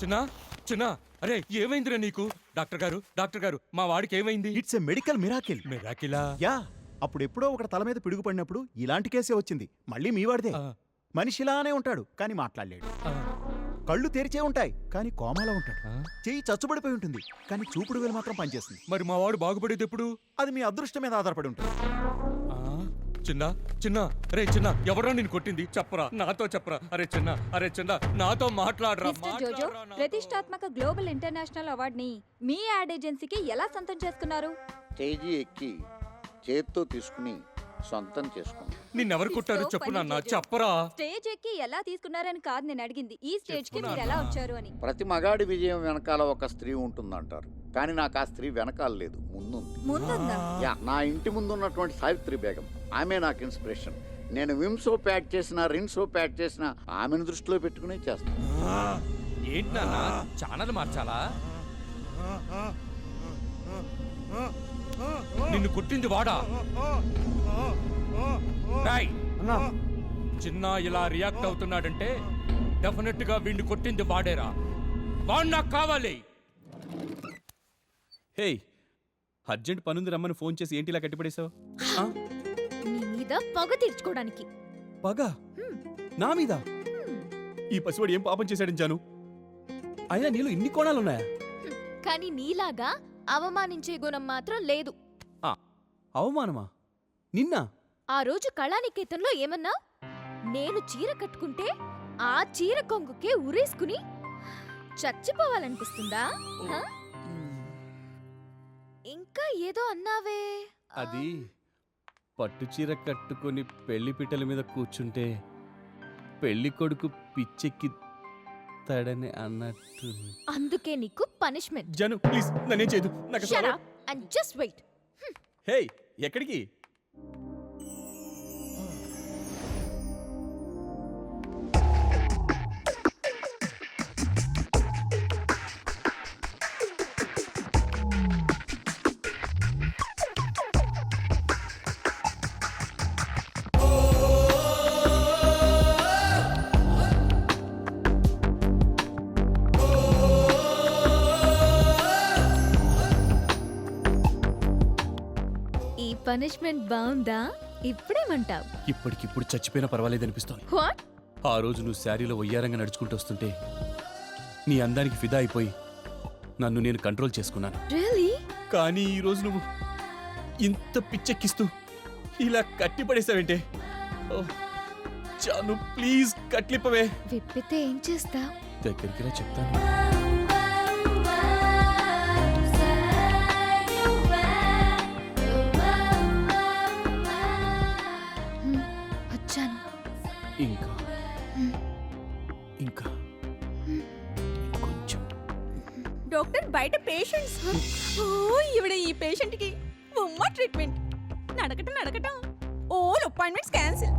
చిన్న చిన్న అరే ఏమైందిరా నీకు? డాక్టర్ గారు డాక్టర్ గారు మా వాడికి ఏమైంది? ఇట్స్ ఎ మెడికల్ మిరాకిల్ మిరాకిలా యా అప్పుడు ఎప్పుడో ఒకటి తల మీద పిడుగు పడినప్పుడు ఇలాంటి కేసే వచ్చింది. మళ్ళీ మీ వాడిదే. మనిషిలానే ఉంటాడు కానీ మాట్లాడలేడు. కళ్ళు తెరిచే ఉంటాయి కానీ కోమాలో ఉంటాడు. చెయ్యి చచ్చుబడిపోయి ఉంటుంది కానీ చూపుడు వేలు మాత్రం పనిచేస్తుంది. మరి మా వాడు బాగుపడేది ఎప్పుడు? అది మీ అదృష్టం మీద ఆధారపడి ఉంటుంది. చిన్న చిన్న అరే చిన్న ఎవరో నేను కొట్టింది? చెప్పరా నాతో చెప్పరా? అరే చిన్న అరే చిన్న నాతో మాట్లాడరా మిస్టర్ జోజో. ప్రతిష్టాత్మక గ్లోబల్ ఇంటర్నేషనల్ అవార్డుని మీ యాడ్ ఏజెన్సీకి ఎలా సొంతం చేసుకున్నారు? స్టేజీ ఎక్కి చేత్తో తీసుకుని సొంతం చేసుకున్నాం. నిన్నెవరు కొట్టారు చెప్పు నాన్న. చెప్పరా? స్టేజ్ ఎక్కి ఎలా తీసుకున్నారని కాదు నేను అడిగింది. ఈ స్టేజ్కి మీరు. ఎలా వచ్చారు అని. ప్రతి మగాడి విజయం వెనకాల ఒక స్త్రీ ఉంటుందంటారు. కానీ నాకు ఆ స్త్రీ వెనకాల లేదు ముందుంది. ముందుందా? యా నా ఇంటి ముందు ఉన్నటువంటి సావిత్రి బేగం. ఆమె నాకు ఇన్స్పిరేషన్. నేను విమ్ సోప్ యాడ్ చేసిన రిన్ సోప్ యాడ్ చేసిన ఆమెను దృష్టిలో పెట్టుకునే చేస్తాను ఏంటి నాన్న? ఛానల్ మార్చాలా? నిన్ను కొట్టింది వాడా? రాయ్ చిన్న ఇలా రియాక్ట్ అవుతున్నాడంటే డెఫినెట్గా వీడిని కొట్టింది వాడేరా. వాడు నాకు కావాలి! హే! అర్జెంట్ పనుంది రమ్మని ఫోన్ చేసి ఏంటి ఇలా కట్టిపడేశావు? మీద పగ తీర్చుకోవడానికి. పగ? నా మీద? ఈ పసివాడు ఏం పాపం చేశాడని జాను? అయినా నీలో ఇన్ని కోణాలున్నాయా? కానీ నీలాగా అవమానించే గుణం మాత్రం లేదు. అవమానమా? నిన్న? ఆ రోజు కళానికేతన్లో ఏమన్నా? నేను చీర కట్టుకుంటే ఆ చీర కొంగుకే ఉరేసుకుని చచ్చిపోవాలనిపిస్తుందా? ఇంకా ఏదో అన్నావే. అది పట్టు చీర కట్టుకొని పెళ్ళి పిట్టల మీద కూర్చుంటే పెళ్ళి కొడుకు పిచ్చెక్కి తడని అన్నట్టు అందుకే నీకు పనిష్మెంట్. జను ప్లీజ్ నన్నేం చేయదు. నాకు అసలు అండ్ జస్ట్ వెయిట్ హే ఎక్కడికి? పనిష్మెంట్ బాగుందా ఇప్పుడేమంటావు? ఇప్పటికిప్పుడు చచ్చిపోయినా పర్వాలేదు అనిపిస్తోంది. వాట్? ఆ రోజు నువ్వు శారీలో ఒయ్యారంగా నడుచుకుంటూ వస్తుంటే నీ అందానికి ఫిదా అయిపోయి నన్ను నేను కంట్రోల్ చేసుకున్నాను. రియలీ కానీ ఈ రోజు నువ్వు ఇంత పిచ్చెక్కిస్తూ ఇలా కట్టి పడేసావేంటే ఓ, చాను ప్లీజ్ కట్లిప్పవే. విప్పితే ఏం చేస్తా దగ్గరికి రా చెప్తాను. డాక్టర్ బయట పేషెంట్స్ ఓ ఇవిడ ఈ పేషెంట్కి ఉమ్మ ట్రీట్మెంట్ నడకటం నడకటం. ఓల్ అపాయింట్మెంట్స్ క్యాన్సిల్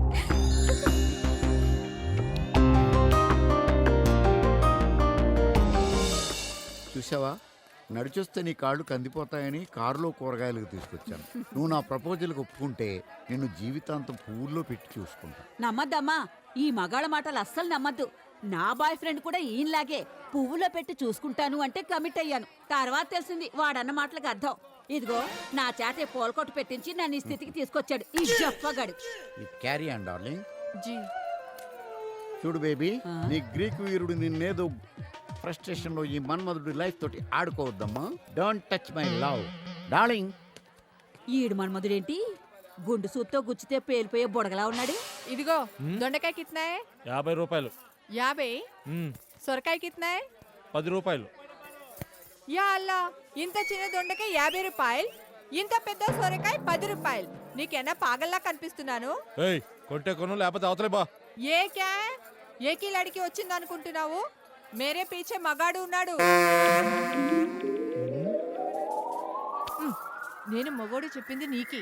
చూసావా నడిచొస్తే నీ కాళ్ళు కందిపోతాయని కారులో కూరగాయలకు తీసుకొచ్చాను. నువ్వు నా ప్రపోజల్కి ఒప్పుకుంటే నిన్ను జీవితాంతం పువ్వుల్లో పెట్టి చూసుకుంటా. నమ్మద్దమ్మా. ఈ మగాళ్ళ మాటలు అస్సలు నమ్మద్దు. నా బాయ్ ఫ్రెండ్ కూడా ఈయనలాగే పువ్వులో పెట్టి చూసుకుంటాను అంటే కమిట్ అయ్యాను. తర్వాత తెలిసింది వాడన్న మాటలకు అర్థం. ఇదిగో నా చేత పోల్కొట్టు పెట్టించి నన్ను ఈ స్థితికి తీసుకొచ్చాడు. ఈ చెప్పగాడు క్యారీ అండ్ డార్లింగ్ జీ. చూడు బేబీ నీ గ్రీకు వీరుడు నిన్నేదో ఫ్రస్ట్రేషన్లో ఈ మన్మధుడి లైఫ్ తోటి ఆడుకోవద్దమ్మా. Don't touch my love darling ఈడు మన్మధుడేంటి? గుండు సూత్తో గుచ్చితే పేలిపోయే బుడగలా ఉన్నాడు. ఇదిగో దొండకాయ కిట్నాయే. యాభై రూపాయలు. యాభై సొరకాయ కిత్నాయ్? పది రూపాయలు. యా అల్లా ఇంత చిన్న దొండకి యాభై రూపాయలు ఇంత పెద్ద సొరకాయ పది రూపాయలు. నీకేనా పాగల్లా కనిపిస్తున్నాను? ఏయ్ కొను లేకపోతే అవతలే బా. ఏ క్యా? ఏ కిలాడికి వచ్చింది అనుకుంటున్నావు మేరే పీచే మగాడు ఉన్నాడు. నేను మగోడు చెప్పింది నీకి.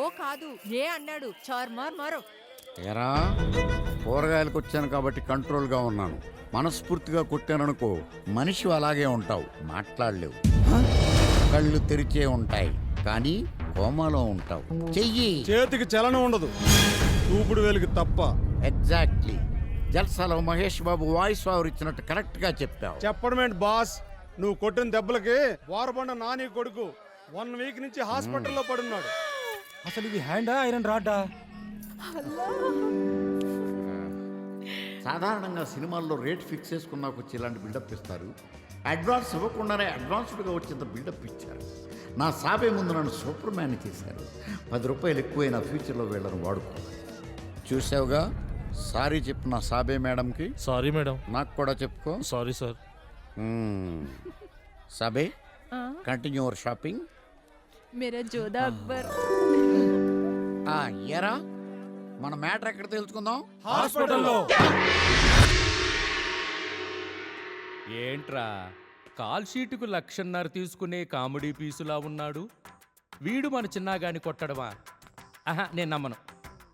ఓ కాదు ఏ అన్నాడు? చార్మార్ మరో. ఎరా కూరగాయలకు వచ్చాను కాబట్టి కంట్రోల్గా ఉన్నాను. మనస్ఫూర్తిగా కొట్టాననుకో మనిషి అలాగే ఉంటావు. మాట్లాడలేవు. కళ్ళు తెరిచే ఉంటాయి. కానీ కోమాలో ఉంటావు. చెయ్యి. చేతికి చలనం ఉండదు. చూపుడు వేలికి తప్ప. ఎగ్జాక్ట్లీ. జల్సాలో మహేష్ బాబు వాయిస్ ఓవర్ ఇచ్చినట్టు కరెక్ట్గా చెప్పావు. చెప్పడమేంటి బాస్? నువ్వు కొట్టిన దెబ్బలకి వారబండ నాని కొడుకు వన్ వీక్ నుంచి హాస్పిటల్లో పడున్నాడు. అసలు ఇది హ్యాండా ఐరన్ రాడ్డా? సాధారణంగా సినిమాల్లో రేట్ ఫిక్స్ చేసుకున్నాక వచ్చి ఇలాంటి బిల్డప్ ఇస్తారు. అడ్వాన్స్ ఇవ్వకుండానే అడ్వాన్స్డ్గా వచ్చేంత బిల్డప్ ఇచ్చారు. నా సాబే ముందు నన్ను సూపర్ మ్యాన్ చేశారు. పది రూపాయలు ఎక్కువైన ఫ్యూచర్లో వీళ్ళని వాడుకోవాలి. చూసావుగా సారీ చెప్పు నా సాబే మేడంకి. Sorry madam. నాకు కూడా చెప్పుకో. Sorry sir. సాబే continue our shopping. మేరా జోదా అక్బర్. ఎరా? మన మ్యాటర్ ఎక్కడ తెలుసుకుందాం? హాస్పిటల్లో. ఏంట్రా? కాల్ షీటుకు లక్షన్నర తీసుకునే కామెడీ పీసులా ఉన్నాడు. వీడు మన చిన్నాగాని కొట్టడమా? ఆహా నేను నమ్మను.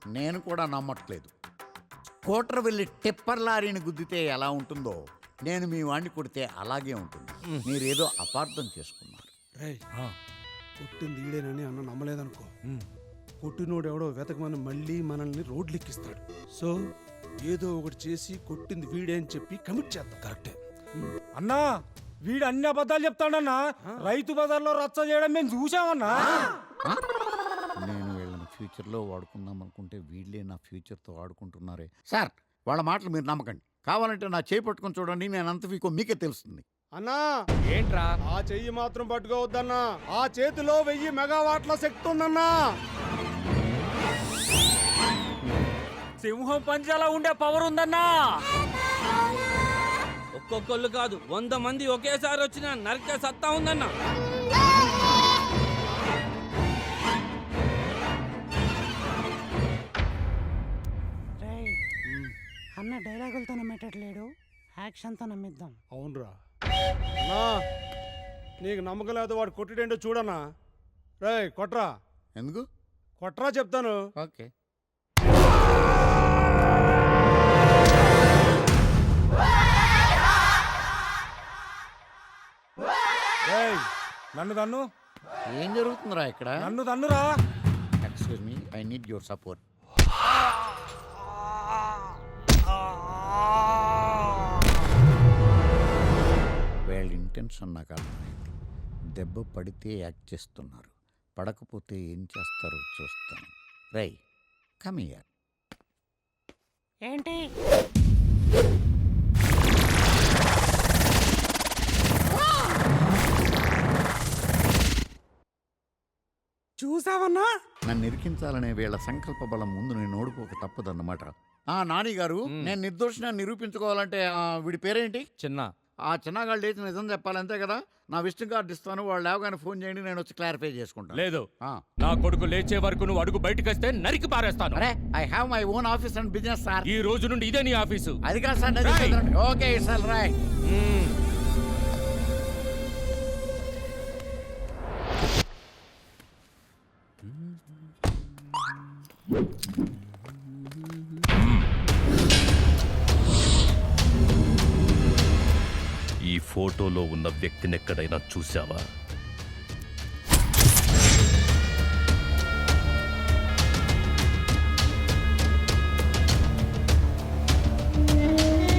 నేను కూడా నమ్మట్లేదు. స్కూటర్ వెళ్ళి టిప్పర్ లారీని గుద్దితే ఎలా ఉంటుందో నేను మీ వాడిని కొడితే అలాగే ఉంటుంది. మీరేదో అపార్థం చేసుకున్నారు. కొట్టింది ఈడేనని అన్న నమ్మలేదనుకో. కొట్టినోడు ఎవడో వెతకమని మళ్ళీ మనల్ని రోడ్లు ఎక్కిస్తాడు సో ఏదో ఒకటి చేసి కొట్టింది వీడే అని చెప్పి కమిట్ చేద్దాం కరెక్టే. అన్నా వీడు అన్ని అబద్ధాలు చెప్తాడన్నా రైతు బజార్లో రచ్చ చేయడం మేము చూసామన్నా? నేను వీళ్ళని ఫ్యూచర్లో వాడుకుందాం అనుకుంటే వీళ్ళే నా ఫ్యూచర్తో ఆడుకుంటున్నారే. సార్ వాళ్ళ మాటలు మీరు నమ్మకండి. కావాలంటే నా చేయి పట్టుకొని చూడండి నేను అంత వీకో మీకే తెలుస్తుంది. అన్నా! ఏంట్రా? ఆ చెయ్యి మాత్రం పట్టుకోవద్దన్నా. ఆ చేతిలో వెయ్యి మెగావాట్ల శక్తి ఉందన్నా. సింహం పంజాలా ఉండే పవర్ ఉందన్నా. ఒక్కొక్కళ్ళు కాదు వంద మంది ఒకేసారి వచ్చిన నరికే సత్తా ఉందన్న. అన్న డైలాగులతో నమ్మేటట్లేడు యాక్షన్తో నమ్మిద్దాం. అవునరా. అన్నా నీకు నమ్మకం లేదు వాడు కొట్టిడేంటో చూడన్నా. రేయ్ కొట్రా. ఎందుకు? కొట్రా చెప్తాను. ఓకే. నన్ను తన్ను. ఏం జరుగుతుందిరా ఇక్కడ? నన్ను తన్నురా. Excuse me I need your support వీళ్ళ ఇంటెన్షన్ నాకు అర్థమైంది దెబ్బ పడితే యాక్ట్ చేస్తున్నారు. పడకపోతే ఏం చేస్తారో చూస్తాను. రై కమియర్ ఏంటి? చూసావన్నా? నన్ను ఇరికించాలనే వీళ్ళ సంకల్ప బలం ముందు నేను ఓడిపోక తప్పదన్నమాట. ఆ నాని గారు నేను నిర్దోషిని నిరూపించుకోవాలంటే ఆ, వీడి పేరేంటి? చిన్న. ఆ చిన్నగాళ్ళు లేచి నిజం చెప్పాలి అంతే కదా? నా విజిటింగ్ కార్డు ఇస్తాను వాళ్ళు లేవగానే ఫోన్ చేయండి నేను వచ్చి క్లారిఫై చేసుకుంటాను లేదు. ఆ. నా కొడుకు లేచే వరకు నువ్వు అడుగు బయటకు వస్తే నరికి పారేస్తాను. అరే I have my own office and business sir ఈ రోజు నుండి ఇదే నీ ఆఫీసు. అది కాదు sir Right. Okay sir Roy ఫోటోలో ఉన్న వ్యక్తిని ఎక్కడైనా